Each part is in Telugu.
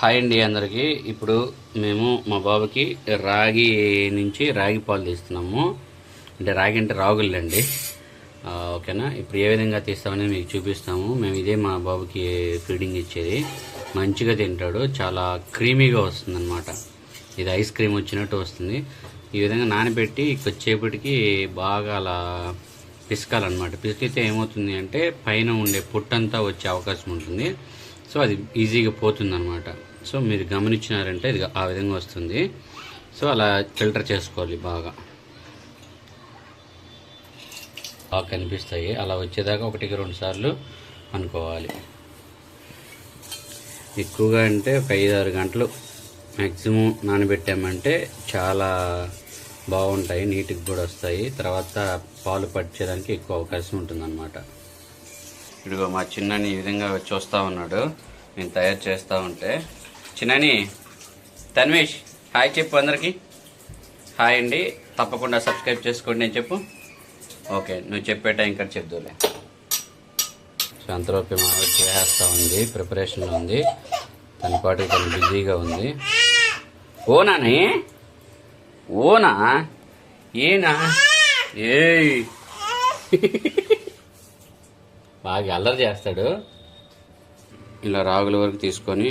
హాయ్ అండి అందరికీ. ఇప్పుడు మేము మా బాబుకి రాగి నుంచి రాగి పాలు తీస్తున్నాము. అంటే రాగి అంటే రాగులండి ఓకేనా? ఇప్పుడు ఏ విధంగా తీస్తామని మీకు చూపిస్తాము. మేము ఇదే మా బాబుకి ఫీడింగ్ ఇచ్చేది. మంచిగా తింటాడు. చాలా క్రీమీగా వస్తుందన్నమాట. ఇది ఐస్ క్రీమ్ వచ్చినట్టు వస్తుంది. ఈ విధంగా నానబెట్టి కొచ్చేపటికి బాగా అలా పిసకాలన్నమాట. పిసికితే ఏమవుతుంది అంటే పైన ఉండే పుట్టంతా వచ్చే అవకాశం ఉంటుంది. సో అది ఈజీగా పోతుందన్నమాట. సో మీరు గమనించినారంటే ఇది ఆ విధంగా వస్తుంది. సో అలా ఫిల్టర్ చేసుకోవాలి బాగా. బాగా కనిపిస్తాయి. అలా వచ్చేదాకా ఒకటికి రెండు సార్లు అనుకోవాలి. ఎక్కువగా అంటే ఒక ఐదు ఆరు గంటలు మ్యాక్సిమం నానబెట్టామంటే చాలా బాగుంటాయి నీటికి కూడా వస్తాయి. తర్వాత పాలు పట్టేదానికి ఎక్కువ అవకాశం ఉంటుందన్నమాట. ఇదిగో మా చిన్నని ఈ విధంగా చూస్తూ ఉన్నాడు. నేను తయారు చేస్తూ ఉంటే. చిన్నని తన్వేష్ హాయ్ చెప్పు అందరికి. హాయ్ అండి. తప్పకుండా సబ్స్క్రైబ్ చేసుకోండి నేను చెప్పు. ఓకే నువ్వు చెప్పే టైం ఇక్కడ చెప్దులే సో అంతలోపే మా చేసేస్తూ ఉంది ప్రిపరేషన్లో ఉంది. తన పాటు తను బిజీగా ఉంది. ఓనాని ఓనా? ఏనా? ఏయ్. బాగా అల్లరి చేస్తాడు. ఇలా రాగుల వరకు తీసుకొని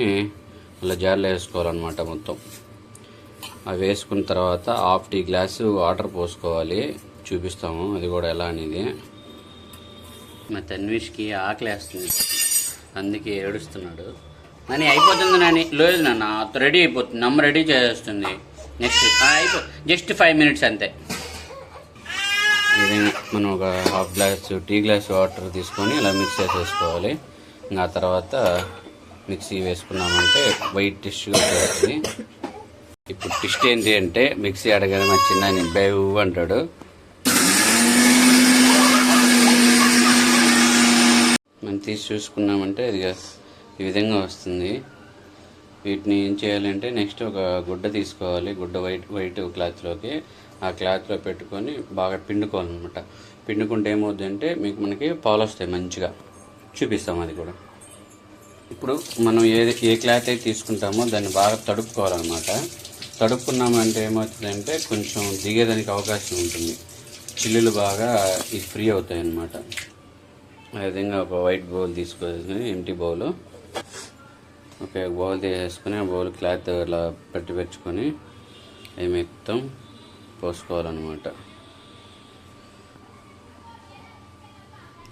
ఇలా జార్లో వేసుకోవాలన్నమాట మొత్తం. అవి వేసుకున్న తర్వాత హాఫ్ టీ గ్లాసు వాటర్ పోసుకోవాలి. చూపిస్తాము అది కూడా ఎలా అనేది. మా తన్విష్కి ఆకలి వేస్తుంది అందుకే ఏడుస్తున్నాడు. నాని అయిపోతుంది నాని. లేదు నాన్న రెడీ అయిపోతుంది. నమ్మ రెడీ చేస్తుంది. నెక్స్ట్ అయిపో జస్ట్ ఫైవ్ మినిట్స్ అంతే. మనం ఒక half glass tea glass water తీసుకొని ఇలా మిక్స్ చేసేసుకోవాలి. ఇంకా ఆ తర్వాత మిక్సీ వేసుకున్నామంటే వైట్ టిష్గా వస్తుంది ఇప్పుడు టిస్ట్ ఏంటి అంటే మిక్సీ అడగానే మా చిన్న బేవ్ అంటాడు. మనం తీసి చూసుకున్నామంటే ఇది ఈ విధంగా వస్తుంది. వీటిని ఏం చేయాలంటే నెక్స్ట్ ఒక గుడ్డ తీసుకోవాలి. గుడ్డ వైట్ వైట్ క్లాత్లోకి. ఆ క్లాత్లో పెట్టుకొని బాగా పిండుకోవాలన్నమాట. పిండుకుంటే ఏమవుతుందంటే మీకు మనకి పాలు వస్తాయి మంచిగా. చూపిస్తాం అది కూడా. ఇప్పుడు మనం ఏ ఏ క్లాత్ అయితే తీసుకుంటామో దాన్ని బాగా తడుపుకోవాలన్నమాట. తడుపుకున్నామంటే ఏమవుతుందంటే కొంచెం దిగేదానికి అవకాశం ఉంటుంది. చిల్లులు బాగా ఇది ఫ్రీ అవుతాయి అన్నమాట ఆ విధంగా ఒక వైట్ బౌల్ తీసుకొని ఎంటీ బౌల్. ఒక బౌల్ తీసేసుకొని ఆ బౌల్ క్లాత్ అలా పెట్టి పెట్టుకొని అవి మెత్తం పోసుకోవాలన్నమాట.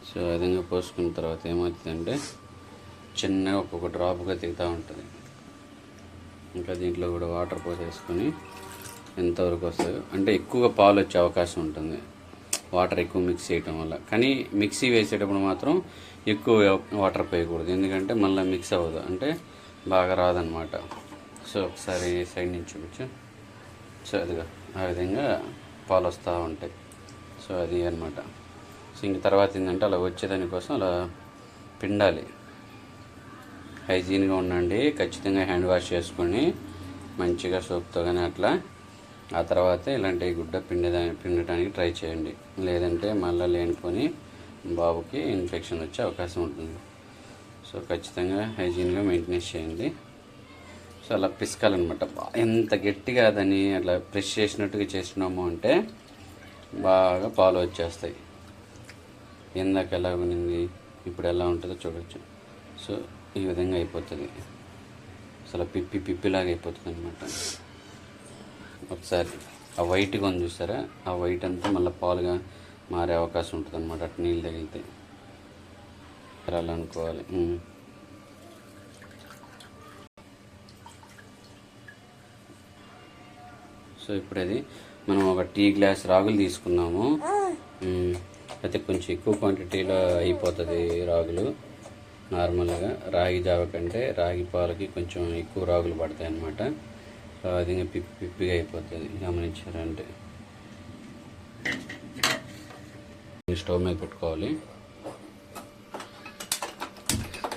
సో ఆ విధంగా పోసుకున్న తర్వాత ఏమవుతుందంటే చిన్నగా ఒక్కొక్క డ్రాప్గా దిగుతూ ఉంటుంది. ఇంకా దీంట్లో కూడా వాటర్ పోసేసుకొని ఎంతవరకు వస్తాయో అంటే ఎక్కువగా పాలు వచ్చే అవకాశం ఉంటుంది. వాటర్ ఎక్కువ మిక్స్ చేయటం వల్ల. కానీ మిక్సీ వేసేటప్పుడు మాత్రం ఎక్కువ వాటర్ పోయకూడదు. ఎందుకంటే మళ్ళీ మిక్స్ అవ్వదు. అంటే బాగా రాదనమాట సో ఒకసారి సైడ్ నుంచి చూపించు. సో అదిగా ఆ విధంగా పాలు వస్తూ ఉంటాయి. సో అది అనమాట సో ఇంక తర్వాత ఏంటంటే అలా వచ్చేదానికోసం అలా పిండాలి. హైజీన్గా ఉండండి ఖచ్చితంగా హ్యాండ్ వాష్ చేసుకొని మంచిగా సోప్తో కానీ అట్లా ఆ తర్వాత ఇలాంటి గుడ్డ పిండదా పిండటానికి ట్రై చేయండి. లేదంటే మళ్ళీ లేనిపోని బాబుకి ఇన్ఫెక్షన్ వచ్చే అవకాశం ఉంటుంది. సో ఖచ్చితంగా హైజీన్గా మెయింటెనెన్స్ చేయండి. సో అలా పిసకాలన్నమాట. ఎంత గట్టిగా దాన్ని అట్లా ప్రెస్ చేసినట్టుగా చేసినాము అంటే బాగా పాలు వచ్చేస్తాయి. ఇందాక ఎలా ఉన్నింది ఇప్పుడు ఎలా ఉంటుందో చూడొచ్చు. సో ఈ విధంగా అయిపోతుంది. అసలు పిప్పి పిప్పిలాగా అయిపోతుంది అనమాట ఒకసారి ఆ వైట్గా ఉంది చూసారా? ఆ వైట్ అంతా మళ్ళీ పాలుగా మారే అవకాశం ఉంటుంది అనమాట అటు నీళ్ళు తగిలితే. అలా అనుకోవాలి ఉమ్. సో ఇప్పుడు అది మనం ఒక టీ గ్లాస్ రాగులు తీసుకున్నాము. అయితే కొంచెం ఎక్కువ క్వాంటిటీలో అయిపోతుంది రాగులు. నార్మల్గా రాగి జావ కంటే రాగి పాలకి కొంచెం ఎక్కువ రాగులు పడతాయి అన్నమాట. సో అది ఇంకా పిప్పి పిప్పిగా అయిపోతుంది. గమనించారంటే. స్టవ్ మీద పెట్టుకోవాలి.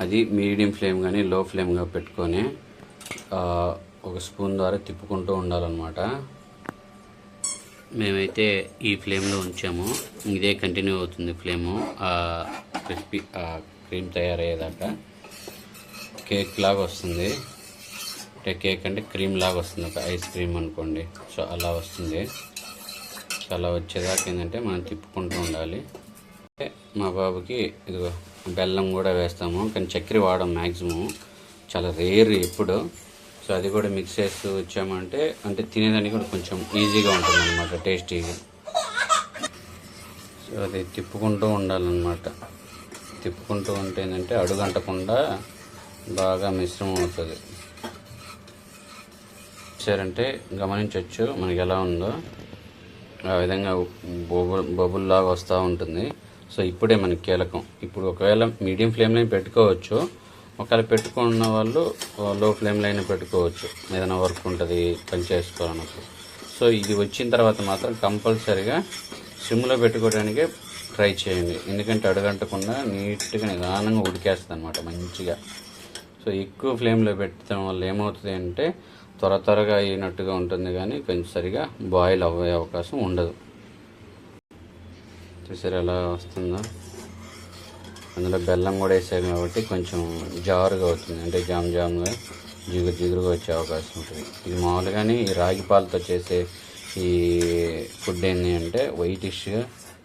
అది మీడియం ఫ్లేమ్ కానీ లో ఫ్లేమ్గా పెట్టుకొని ఒక స్పూన్ ద్వారా తిప్పుకుంటూ ఉండాలన్నమాట. మేమైతే ఈ ఫ్లేమ్లో ఉంచాము. ఇదే కంటిన్యూ అవుతుంది ఫ్లేము. క్రిస్పీ క్రీమ్ తయారయ్యేదాకా కేక్ లాగా వస్తుంది. అంటే కేక్ అంటే క్రీమ్ లాగా వస్తుంది. ఒక ఐస్ క్రీమ్ అనుకోండి. సో అలా వస్తుంది. సో అలా వచ్చేదాకా ఏంటంటే మనం తిప్పుకుంటూ ఉండాలి. మా బాబుకి ఇదిగో బెల్లం కూడా వేస్తాము. కానీ చక్కెర వాడడం మ్యాక్సిమం చాలా రేర్ ఎప్పుడు. సో అది కూడా మిక్స్ చేస్తూ వచ్చామంటే అంటే తినేదానికి కూడా కొంచెం ఈజీగా ఉంటుంది అనమాట టేస్టీగా సో అది తిప్పుకుంటూ ఉండాలన్నమాట. తిప్పుకుంటూ ఉంటే ఏంటంటే అడుగంటకుండా బాగా మిశ్రమం అవుతుంది. చూసారంటే గమనించవచ్చు మనకి ఎలా ఉందో. ఆ విధంగా బొబుల్ బొబుల్లాగా వస్తూ ఉంటుంది. సో ఇప్పుడే మనకి కీలకం. ఇప్పుడు ఒకవేళ మీడియం ఫ్లేమ్లో పెట్టుకోవచ్చు. ఒకవేళ పెట్టుకున్న వాళ్ళు లో ఫ్లేమ్లో అయినా పెట్టుకోవచ్చు. ఏదైనా వర్క్ ఉంటుంది పని చేసుకోవాలన్నప్పుడు. సో ఇది వచ్చిన తర్వాత మాత్రం కంపల్సరిగా సిమ్లో పెట్టుకోవడానికే ట్రై చేయండి. ఎందుకంటే అడగంటకుండా నీట్గా నిదానంగా ఉడికేస్తుంది అనమాట మంచిగా. సో ఎక్కువ ఫ్లేమ్లో పెట్టడం వల్ల ఏమవుతుంది అంటే త్వర త్వరగా అయినట్టుగా ఉంటుంది కానీ కొంచెం సరిగా బాయిల్ అవ్వే అవకాశం ఉండదు. చూసారు ఎలా వస్తుందో? అందులో బెల్లం కూడా వేసాం కాబట్టి కొంచెం జారుగా అవుతుంది. అంటే జామ్ జామ్గా జిగురు జిగురుగా వచ్చే అవకాశం ఉంటుంది. ఇది మామూలుగానే ఈ రాగి పాలతో చేసే ఈ ఫుడ్ ఏంటి అంటే వైటిష్గా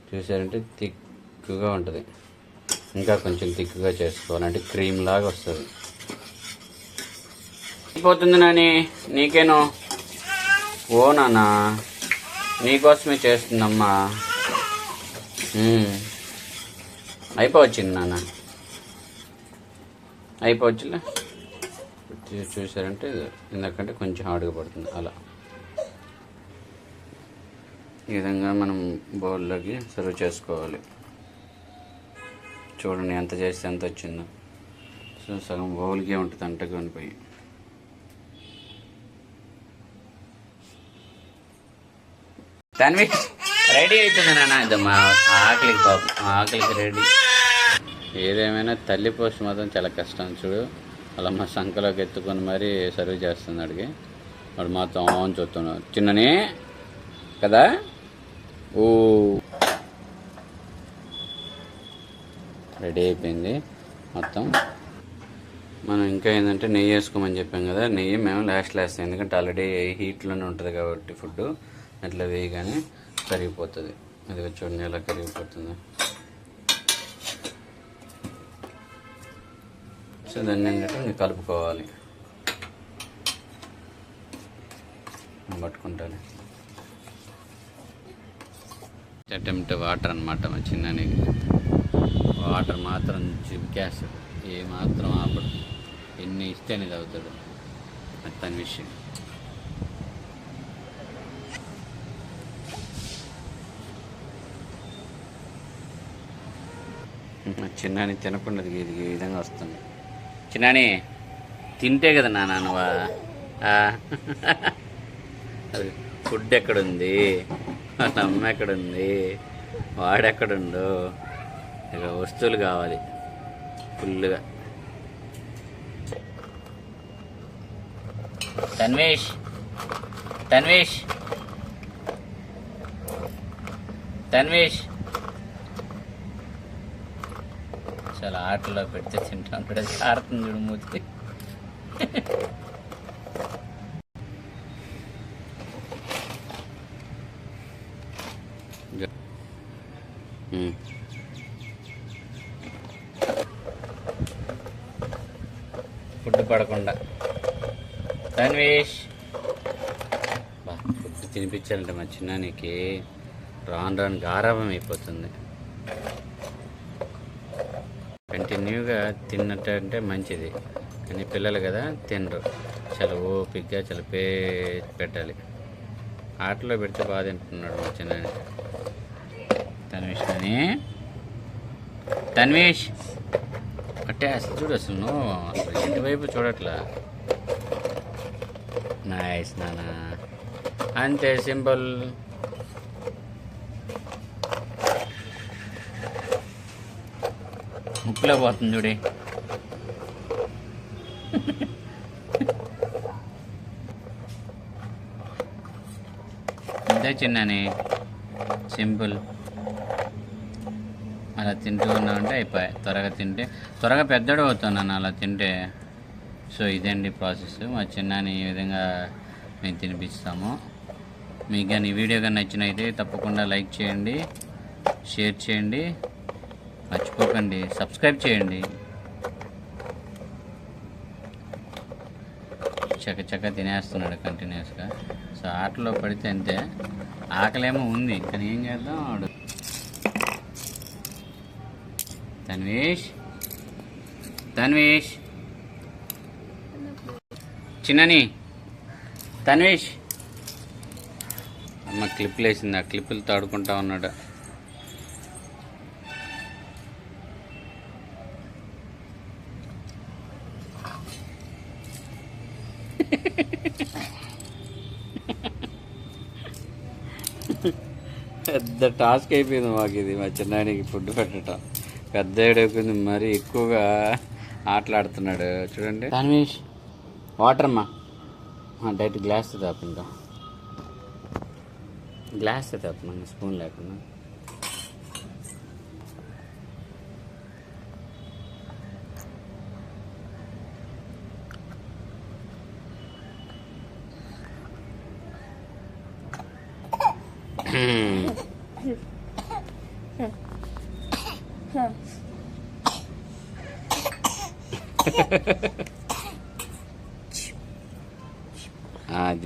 చూసారంటే థిక్గా ఉంటుంది. ఇంకా కొంచెం థిక్గా చేసుకోవాలి. అంటే క్రీమ్ లాగా వస్తుంది. అయిపోతుంది నాని. నీకేను? ఓ నాన్న. నీకోసమే చేస్తుందమ్మా. అయిపోవచ్చింది నాన్న. అయిపోవచ్చులే? చూసారంటే ఇందాకంటే కొంచెం హార్డ్గా పడుతుంది అలా. ఈ విధంగా మనం బౌల్లోకి సర్వ్ చేసుకోవాలి. చూడండి ఎంత చేస్తే ఎంత వచ్చిందో. సో సగం బౌల్కే ఉంటుంది అంటగా అనిపోయి తన్వి రెడీ అవుతుంది నాన్న. ఇదమ్మా ఆకలికి పాపం. ఆకలికి రెడీ. ఏదేమైనా తల్లి పోస్ట్ మాత్రం చాలా కష్టం చూడు. అలా మా సంఖలోకి ఎత్తుకొని మరీ సర్వ్ చేస్తుంది అడిగి వాడు మాత్రం ఆన్ చూస్తున్నాడు. చిన్ననే. కదా? ఓ రెడీ అయిపోయింది మొత్తం. మనం ఇంకా ఏంటంటే నెయ్యి వేసుకోమని చెప్పాం కదా. నెయ్యి మేము లాస్ట్ వేస్తాం ఎందుకంటే ఆల్రెడీ హీట్లోనే ఉంటుంది కాబట్టి ఫుడ్ అట్లా వేయగానే కరిగిపోతుంది. అది చూడండి ఎలా కరిగిపోతుంది. సో దాన్ని ఏంటంటే నేను కలుపుకోవాలి. పట్టుకుంటాను. అటెంప్ట్ వాటర్ అనమాట మా చిన్ననికి వాటర్ మాత్రం చిపికేస్తాడు ఏ మాత్రం ఆపడు. ఎన్ని ఇస్తేనే చదువుతాడు అది తన విషయం. చిన్నాని తినకుండా ఇది ఈ విధంగా వస్తుంది. చిన్నాని తింటే కదా నాన్న నువ్వా అది ఫుడ్ ఎక్కడుంది? అమ్మ ఎక్కడుంది? వాడెక్కడుండు ఇక వస్తువులు కావాలి ఫుల్గా తన్వేష్ తన్వేష్. తన్వేష్. చాలా ఆటలో పెడితే తింటాం. కూడా ఆడుతుంది చూడు మూతికి ఫుడ్ పడకుండా. తన్వేష్ బా ఫుడ్ తినిపించాలంటే మా చిన్నానికి రాను రాను గారాభం అయిపోతుంది. కంటిన్యూగా తిన్నట్టు అంటే మంచిది. కానీ పిల్లలు కదా తినరు. చాలా ఓపిక్గా చాలా పే పెట్టాలి. ఆటలో పెడితే బాగా తింటున్నాడు మా చిన్న తన్వేష్ అని తన్వేష్! అంటే అసలు చూడు అసలు నువ్వు అసలు ఎటువైపు చూడట్లా. నైస్ నానా. అంతే సింపుల్. ముక్కులో పోతుంది చూడే. అంతే చిన్నని. సింపుల్. అలా తింటూ ఉన్నామంటే అయిపోయాయి. త్వరగా తింటే త్వరగా పెద్దడు అవుతున్నాను అలా తింటే. సో ఇదండి ప్రాసెస్. మా చిన్నాని ఈ విధంగా మేము తినిపిస్తాము. మీకు కానీ వీడియో కానీ నచ్చినైతే తప్పకుండా లైక్ చేయండి షేర్ చేయండి. మర్చిపోకండి. సబ్స్క్రైబ్ చేయండి. చక్క చక్క తినేస్తున్నాడు కంటిన్యూస్గా. సో ఆటలో పడితే అంతే. ఆకలేమో ఉంది కానీ ఏం చేద్దాం ఆడు. తన్వేష్. తన్వేష్. చిన్నని. తన్వేష్. అమ్మ క్లిప్లు వేసింది ఆ క్లిప్పులతో ఆడుకుంటా ఉన్నాడు. పెద్ద టాస్క్ అయిపోయింది మాకు ఇది మా చిన్నానికి ఫుడ్ పెట్టడం పెద్ద ఏడైపోయింది మరీ ఎక్కువగా ఆటలాడుతున్నాడు. చూడండి. తన్వేష్ వాటర్ అమ్మా. డైరెక్ట్ గ్లాస్ తాపు ఇంకా గ్లాస్ తాపు స్పూన్ లేకుండా. ఆ, అది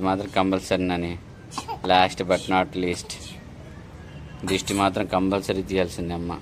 మాత్రం compulsory Nani. Last but not least దిష్టి మాత్రం కంపల్సరీ తీయాల్సిందే అమ్మ.